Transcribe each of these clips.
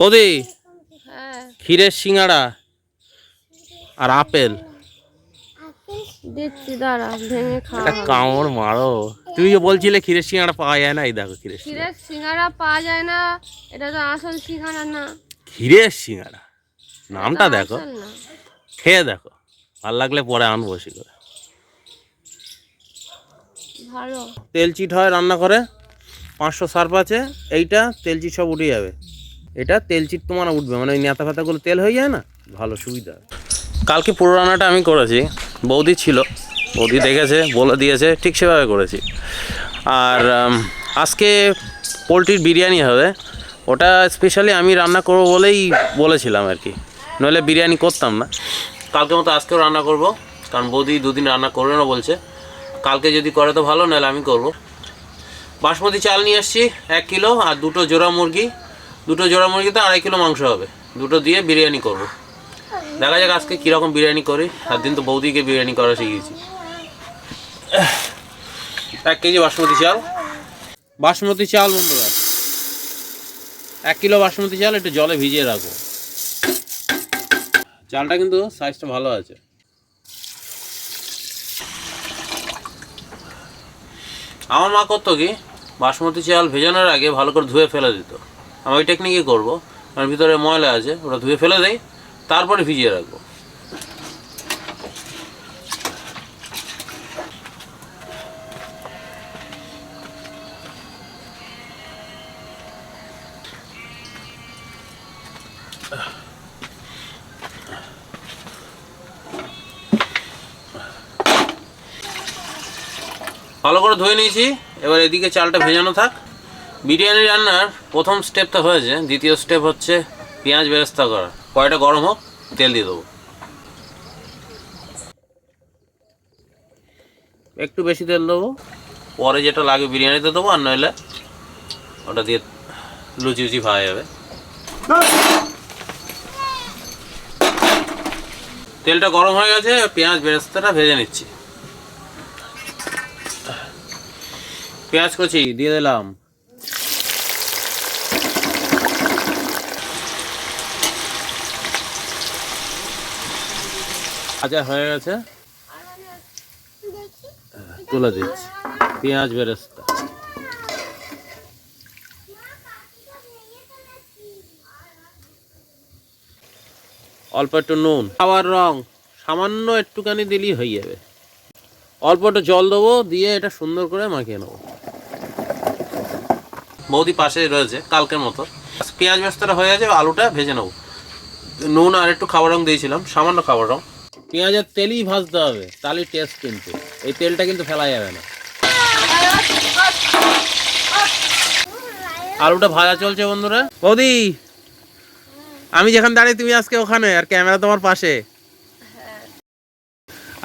বৌদি হ্যাঁ। ক্ষীরের সিঙ্গাড়া আর আপেল। দিচ্ছি দাঁড়া ভেঙে একটা খাওয়া কামড় মারো। তুমি যে বলছিলে ক্ষীরের সিঙ্গাড়া পাওয়া যায় না? এই দেখো ক্ষীরের। ক্ষীরের পাওয়া যায় না এটা তো আসল সিঙ্গারা না। ক্ষীরের সিঙ্গাড়া? নামটা দেখো। খেয়ে দেখো। ভালো লাগলে পরে আনব বসি করে। তেল চিট হয় রান্না করে পাঁচশো সার্ফ আছে এইটা তেল চিট সব উঠে যাবে। এটা তেল চিট তোমার উঠবে মানে ওই নেতা ফেতাগুলো তেল হয়ে যায় না? ভালো সুবিধা। কালকে পুরো রান্নাটা আমি করেছি, বৌদি ছিল, বৌদি দেখেছে, বলে দিয়েছে, ঠিক সেভাবে করেছি। আর আজকে পোলট্রির বিরিয়ানি হবে, ওটা স্পেশালি আমি রান্না করব বলেই বলেছিলাম আর কি। নইলে বিরিয়ানি করতাম না। কালকে মতো আজকেও রান্না করব, কারণ বৌদি দুদিন রান্না করবে না বলছে। কালকে যদি করে তো ভালো নাহলে আমি করব। বাসমতি চাল নিয়ে এসছি এক কিলো, আর দুটো জোড়া মুরগি দুটো জোড়া মুরগিতে আড়াই কিলো মাংস হবে। দুটো দিয়ে বিরিয়ানি করব। দেখা যাক আজকে কীরকম বিরিয়ানি করি। আর দিন তো বৌদিকে বিরিয়ানি করা শিখিয়েছি। এক কেজি বাসমতি চাল। বাসমতি চাল বন্ধুরা, এক কিলো বাসমতি চাল একটু জলে ভিজিয়ে রাখব। চালটা কিন্তু সাইজটা ভালো আছে। আমার মা করতো কি, বাসমতি চাল ভেজানোর আগে ভালো করে ধুয়ে ফেলে দিত। আমি ওই টেকনিকই করব। কারণ ভিতরে ময়লা আছে, ওটা ধুয়ে ফেলে দেয় তারপরে ভিজিয়ে রাখব। ভালো করে ধুয়ে নিয়েছি, এবার এদিকে চালটা ভেজানো থাক। বিরিয়ানি রান্নার প্রথম স্টেপটা হয়েছে, দ্বিতীয় স্টেপ হচ্ছে পেঁয়াজ বেরেস্তা করা। কয়টা গরম হোক, তেল দিয়ে দেবো। একটু বেশি তেল দেবো, পরে যেটা লাগে বিরিয়ানিতে দেবো, আর নইলে ওটা দিয়ে লুচি উচি খাওয়া যাবে। তেলটা গরম হয়ে গেছে, পেঁয়াজ বেরেস্তাটা ভেজে নিচ্ছি। পেঁয়াজ কচি দিয়ে দিলাম। আচ্ছা হয়ে গেছে। তুলে দিচ্ছি। পেঁয়াজ বেরেস্তা। অল্প একটু নুন। খাওয়ার রং সামান্য একটুখানি দিলেই হয়ে যাবে। অল্প একটু জল দেবো, দিয়ে এটা সুন্দর করে মাখিয়ে নেব। বৌদি পাশে রয়েছে, কালকের মতো। পেঁয়াজ বেস্তাটা হয়ে গেছে, আলুটা ভেজে নেব। নুন আর একটু খাবার রং দিয়েছিলাম, সামান্য খাবার রং। পেঁয়াজের তেলই ভাজতে হবে তাহলে টেস্ট কিন্তু। এই তেলটা কিন্তু ফেলা যাবে না। আলুটা ভাজা চলছে বন্ধুরা। বৌদি, আমি যেখানে দাঁড়িয়ে, তুমি আজকে ওখানে, আর ক্যামেরা তোমার পাশে।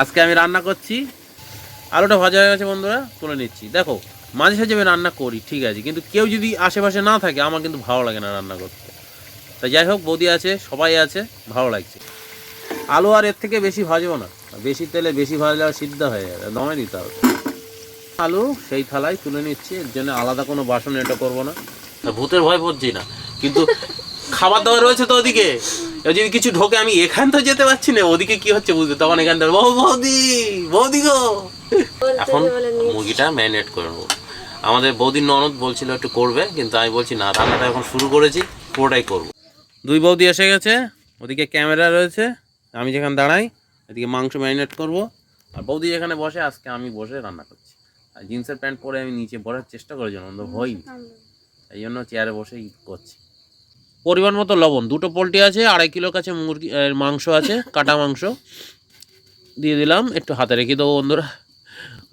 আজকে আমি রান্না করছি। আলুটা ভাজা হয়ে গেছে বন্ধুরা, তুলে নিচ্ছি। দেখো, মাঝে সাঝে আমি রান্না করি, ঠিক আছে, কিন্তু কেউ যদি আশেপাশে না থাকে, আমার কিন্তু ভালো লাগে না রান্না করতে। তাই যাই হোক, বৌদি আছে, সবাই আছে, ভালো লাগছে। আলু আর এর থেকে বেশি ভাজবো না। বেশি তেলে বেশি ভাজলে আর সিদ্ধ হয়ে যাবে দমে দিতে হবে আলু সেই থালায় তুলে নিচ্ছি এর জন্য আলাদা কোনো বাসন এটা করব না। ভূতের ভয় পড়ছি না। কিন্তু খাবার দাবার রয়েছে তো ওদিকে। যদি কিছু ঢোকে আমি এখান তো যেতে পারছি না ওদিকে কি হচ্ছে বুঝতে তখন এখান থেকে বউ বৌদি বৌদি গো! এখন মুরগিটা ম্যারিনেট করে নেব। আমাদের বৌদির ননদ বলছিল একটু করবে কিন্তু আমি বলছি না রান্নাটা এখন শুরু করেছি পুরোটাই করব। দুই বৌদি এসে গেছে ওদিকে ক্যামেরা রয়েছে। আমি যেখানে দাঁড়াই এদিকে মাংস ম্যারিনেট করব। আর বৌদি যেখানে বসে আজকে আমি বসে রান্না করছি। আর জিন্সের প্যান্ট পরে আমি নিচে বসার চেষ্টা করেছিলাম কিন্তু হয়নি এই জন্য চেয়ারে বসেই করছি। পরিমাণ মতো লবণ দুটো পোলট্রি আছে আড়াই কিলোর কাছে মুরগি মাংস আছে কাটা মাংস। দিয়ে দিলাম একটু হাতে রেখে দেবো বন্ধুরা।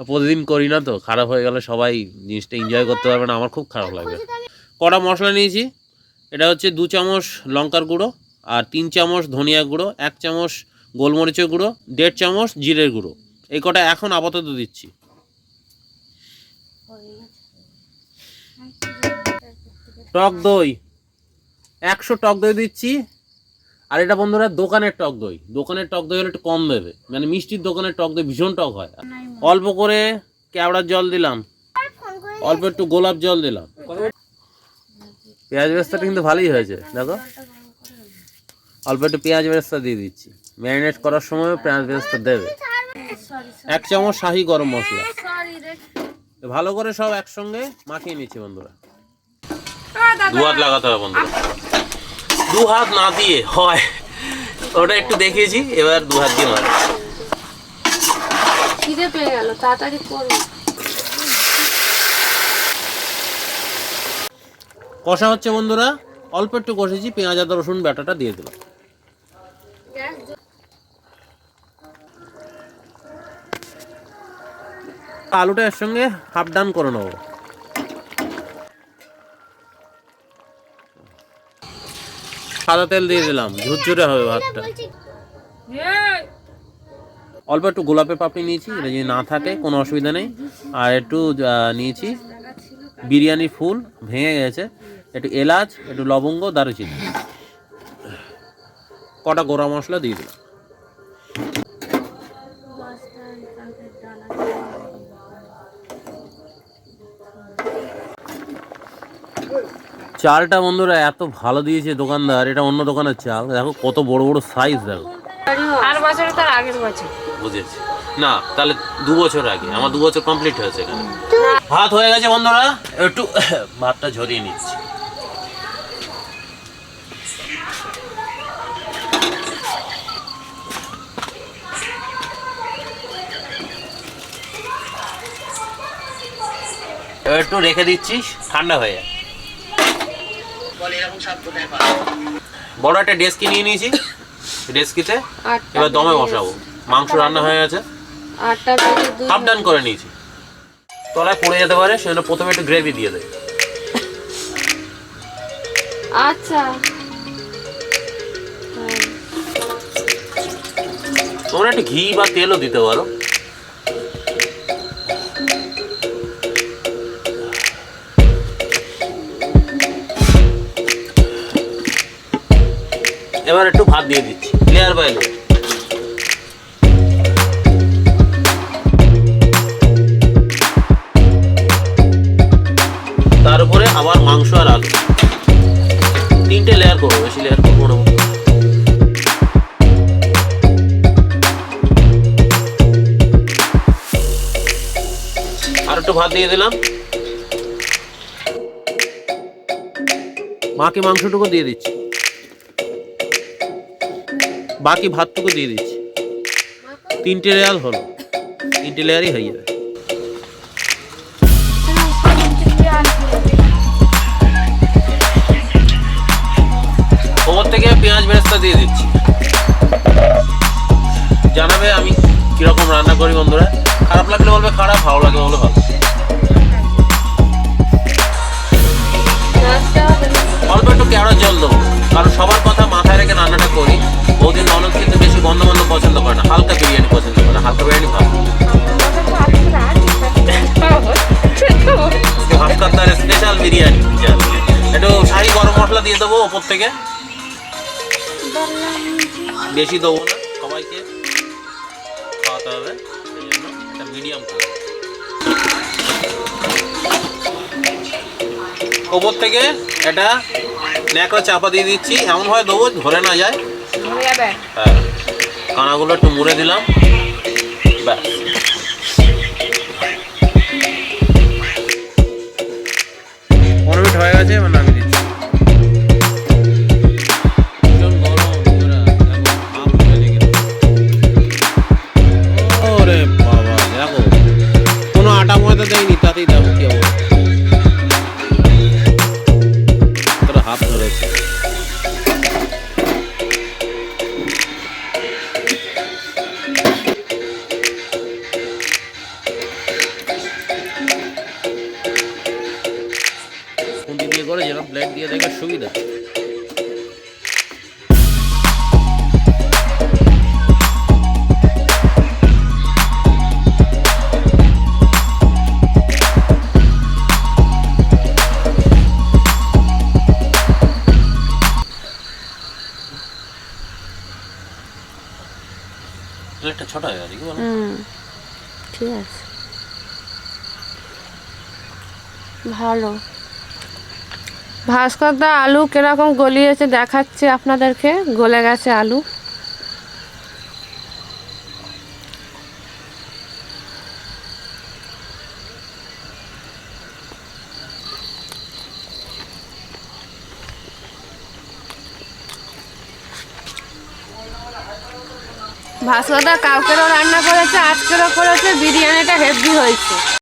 প্রতিদিন করি না তো খারাপ হয়ে গেলে সবাই জিনিসটা এনজয় করতে পারবে না আমার খুব খারাপ লাগবে কড়া মশলা নিয়েছি এটা হচ্ছে দু চামচ লঙ্কার গুঁড়ো আর তিন চামচ ধনিয়া গুঁড়ো, এক চামচ গোলমরিচের গুঁড়ো, দেড় চামচ জিরের গুঁড়ো। এই কটা এখন আপাতত দিচ্ছি। টক দই। একশো টক দই দিচ্ছি। আর এটা বন্ধুরা দোকানের টক দই। দোকানের টক দই হলে একটু কম দেবে। মানে মিষ্টির দোকানের টক দই ভীষণ টক হয়। অল্প করে কেওড়ার জল দিলাম। অল্প একটু গোলাপ জল দিলাম। পেঁয়াজ বেরেস্তাটা কিন্তু ভালোই হয়েছে। দেখো। অল্প একটু পেঁয়াজ বেরেস্তা দিয়ে দিচ্ছি। ম্যারিনেট করার সময় পেঁয়াজ বেরেস্তা দেবে। এক চামচ শাহি গরম মশলা। সরি ভালো করে সব একসঙ্গে মাখিয়ে নিচ্ছি বন্ধুরা। দু হাত লাগাতে হবে বন্ধুরা। দু হাত না দিয়ে হয়। ওটা একটু দেখিয়েছি এবার দু হাত দিয়ে মারে খিদে পেয়ে গেল তাড়াতাড়ি করুন কষা হচ্ছে বন্ধুরা। অল্প একটু কষেছি পেঁয়াজ আদা রসুন ব্যাটাটা দিয়ে দিলাম। আলুটা এর সঙ্গে হাফ ডান করে নেব। সাদা তেল দিয়ে দিলাম, ঝুরঝুরে হবে ভাতটা। অল্প একটু গোলাপের পাপড়ি নিয়েছি, এটা যদি না থাকে, কোনো অসুবিধা নেই। আর একটু নিয়েছি বিরিয়ানি ফুল, ভেঙে গেছে। একটু এলাচ, একটু লবঙ্গ, দারুচিনি। কটা গোড়া মশলা দিয়ে দিলাম। চালটা বন্ধুরা এত ভালো দিয়েছে দোকানদার এটা অন্য দোকানের চাল। দেখো কত বড় বড় সাইজ দেখো। আর বছরে তার আগের বছর। বুঝেছি। না তাহলে দু বছর আগে। আমার দু বছর কমপ্লিট হয়েছে এখানে। ভাত হয়ে গেছে বন্ধুরা। একটু ভাতটা ঝরিয়ে নিচ্ছি। একটু রেখে দিচ্ছি ঠান্ডা হয়ে যায় বড় একটা ডেস্কি নিয়ে নিয়েছি। ডেস্কিতে। এবার দমে বসাবো। মাংস রান্না হয়ে গেছে। হাফ ডান করে নিয়েছি। তলায় পড়ে যেতে পারে সেজন্য প্রথমে একটু গ্রেভি দিয়ে দেয় আচ্ছা। তোমরা একটু ঘি বা তেলও দিতে পারো। এবার একটু ভাত দিয়ে দিচ্ছি। লেয়ার বাই লেয়ার আবার মাংস আর আলু। তিনটে লেয়ার করব, বেশি লেয়ার করব না। আর একটু ভাত দিয়ে দিলাম। বাকি মাংসটুকু দিয়ে দিচ্ছি। বাকি ভাতটুকু দিয়ে দিচ্ছি। তিনটে লেয়ার হলো। তিনটে লেয়ারই হয়ে যাবে। ওপর থেকে পেঁয়াজ বেরেস্তা দিয়ে দিচ্ছি। জানাবে আমি কীরকম রান্না করি বন্ধুরা। খারাপ লাগলে বলবে, খারাপ, ভালো লাগে বলে ভালো। ভাস্কর স্পেশাল বিরিয়ানি। একটু শাহি গরম মশলা দিয়ে দেবো ওপর থেকে। বেশি দেবো না সবাইকে খাওয়াতে হবে সেই জন্য একটা মিডিয়াম ওপর থেকে এটা ন্যাকড়া চাপা দিয়ে দিচ্ছি এমনভাবে দেবো ধরে না যায়। হ্যাঁ কানাগুলো একটু মুড়ে দিলাম। মিনিট হয়ে গেছে বাবা দেখো কোনো আটা ময়দা দেয়নি তাতেই দেখো। খুন্তি দিয়ে করে যেরকম প্লেট দিয়ে দেখার সুবিধা। ছোট হয়ে গেছে ঠিক আছে। ভালো। ভাস্করদা আলু কীরকম গলিয়েছে দেখাচ্ছে আপনাদেরকে, গলে গেছে আলু। ভাস্করদা কালকেরও রান্না করেছে, আজকেরও করেছে, বিরিয়ানিটা হেভি হয়েছে।